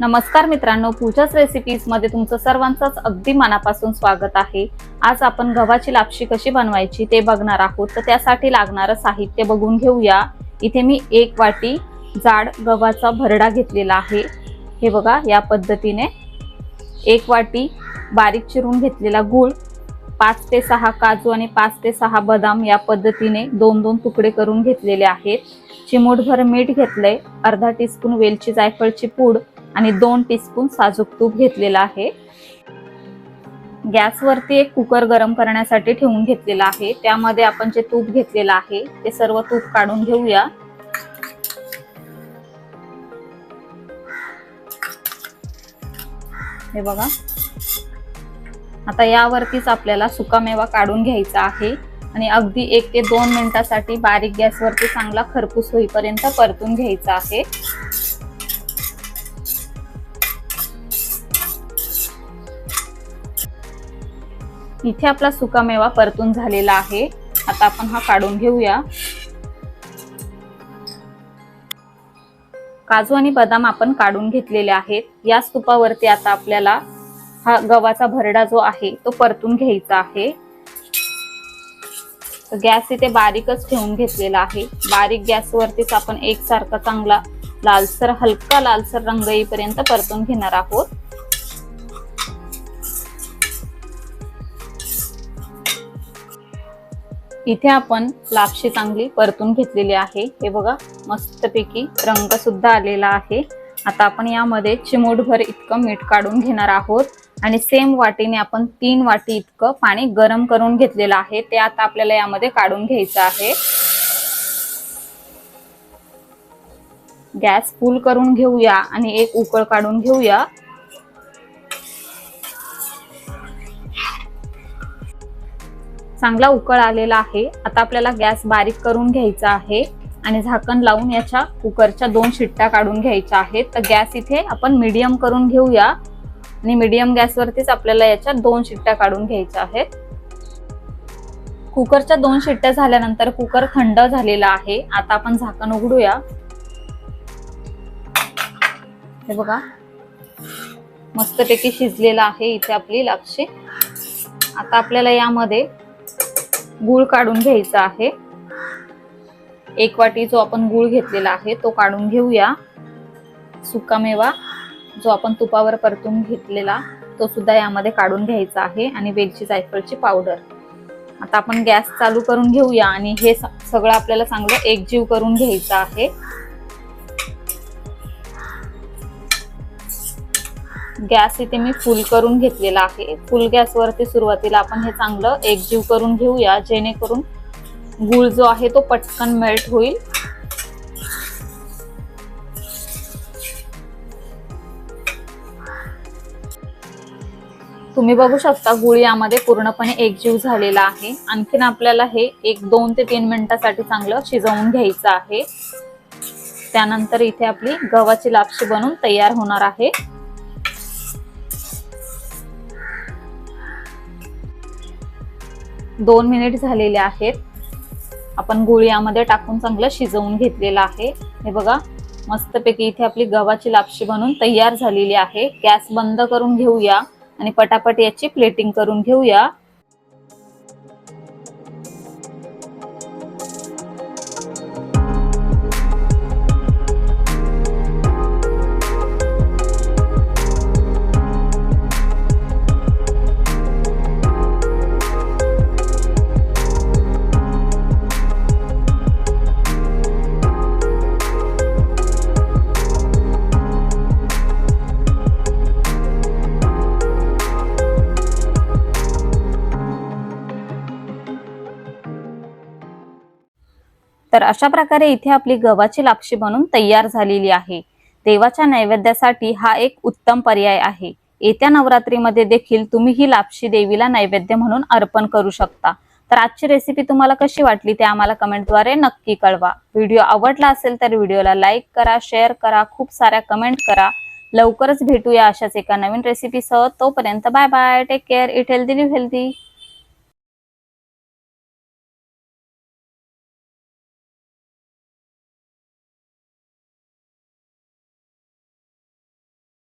नमस्कार मित्रांनो पूजाच रेसिपीजमध्ये तुमचं सर्वांचंच अगदी मनापासून स्वागत आहे. आज आपण गव्हाची लापशी कशी बनवायची ते बघणार आहोत. तर त्यासाठी लागणारं साहित्य बघून घेऊया. इथे मी एक वाटी जाड गव्हाचा भरडा घेतलेला आहे. हे बघा या पद्धतीने एक वाटी बारीक चिरून घेतलेला गूळ पाच ते सहा काजू आणि पाच ते सहा बदाम या पद्धतीने दोन दोन तुकडे करून घेतलेले आहेत. चिमूटभर मीठ घेतलंय अर्धा टीस्पून वेलची जायफळची पूड आणि दोन टीस्पून साजूक तूप घेतलेलं आहे. गॅसवरती एक कुकर गरम करण्यासाठी ठेवून घेतलेला आहे. त्यामध्ये आपण जे तूप घेतलेलं आहे ते सर्व तूप काढून घेऊया. हे बघा. आता यावरतीच आपल्याला सुकामेवा काढून घ्यायचा आहे. आणि अगदी एक ते दोन मिनिटासाठी बारीक गॅसवरती चांगला खरपूस होईपर्यंत परतून घ्यायचा आहे. इथे आपला सुकामेवा परतून झालेला आहे. आता आपण हा काढून घेऊया. काजू आणि बदाम आपण काढून घेतलेले आहेत. या स्तूपावरती आता आपल्याला हा गव्हाचा भरडा जो आहे तो परतून घ्यायचा आहे. गॅस इथे बारीकच ठेवून घेतलेला आहे. बारीक गॅसवरतीच आपण एकसारखा चांगला लालसर हलका लालसर रंग येईपर्यंत परतून घेणार आहोत. इथे आपण लापशी चांगली परतून घेतलेली आहे. हे बघा मस्तपैकी रंग सुद्धा आलेला आहे. आता आपण यामध्ये चिमूटभर इतकं मीठ काढून घेणार आहोत. आणि सेम वाटीने आपण तीन वाटी इतकं पाणी गरम करून घेतलेलं आहे. ते आता आपल्याला यामध्ये काढून घ्यायचं आहे. गॅस फुल करून घेऊया आणि एक उकळ काढून घेऊया. चांगला उकळ आलेला आहे. आता आपल्याला गॅस बारीक करून घ्यायचा आहे आणि झाकण लावून याच्या कुकरच्या दोन शिट्ट्या काढून घ्यायच्या आहेत. तर गॅस इथे आपण मीडियम करून घेऊया आणि मीडियम गॅसवरतीच आपल्याला याच्या दोन शिट्ट्या काढून घ्यायच्या आहेत. कुकरच्या दोन शिट्ट्या झाल्यानंतर कुकर थंड झालेला आहे. आता आपण झाकण उघडूया. हे बघा. मस्तपैकी शिजलेला आहे इथे आपली लापशी. आता आपल्याला यामध्ये गूळ काढून घ्यायचा आहे. एक वाटी जो आपण गूळ घेतलेला आहे तो काढून घेऊया. सुकामेवा जो आपण तुपावर परतून घेतलेला तो सुद्धा यामध्ये काढून घ्यायचा आहे आणि वेलची जायफळची पावडर. आता आपण गॅस चालू करून घेऊया आणि हे सगळं आपल्याला चांगलं एकजीव करून घ्यायचं आहे. गॅस इथे मी फुल करून घेतलेला आहे. फुल गॅसवरती सुरुवातीला आपण हे चांगलं एकजीव करून घेऊया जेणेकरून गुळ जो आहे तो पटकन मेल्ट होईल. तुम्ही बघू शकता गुळ यामध्ये पूर्णपणे एकजीव झालेला आहे. आणखीन आपल्याला हे एक दोन ते तीन मिनिटासाठी चांगलं शिजवून घ्यायचं आहे. त्यानंतर इथे आपली गव्हाची लापशी बनून तयार होणार आहे. दोन मिनिट झालेले आहेत. आपण गोळी यामध्ये टाकून चांगलं शिजवून घेतलेलं आहे. हे बघा मस्तपैकी इथे आपली गव्हाची लापशी बनून तयार झालेली आहे. गॅस बंद करून घेऊया आणि पटापट याची प्लेटिंग करून घेऊया. तर अशा प्रकारे इथे आपली गव्हाची लापशी बनून तयार झालेली आहे. देवाच्या नैवेद्यासाठी हा एक उत्तम पर्याय आहे. येत्या नवरात्रीमध्ये देखील तुम्ही ही लापशी देवीला नैवेद्य म्हणून अर्पण करू शकता. तर आजची रेसिपी तुम्हाला कशी वाटली ते आम्हाला कमेंटद्वारे नक्की कळवा. व्हिडिओ आवडला असेल तर व्हिडिओला लाईक करा शेअर करा खूप साऱ्या कमेंट करा. लवकरच भेटूया अशाच एका नवीन रेसिपीसह तोपर्यंत bye bye take care eat healthy live healthy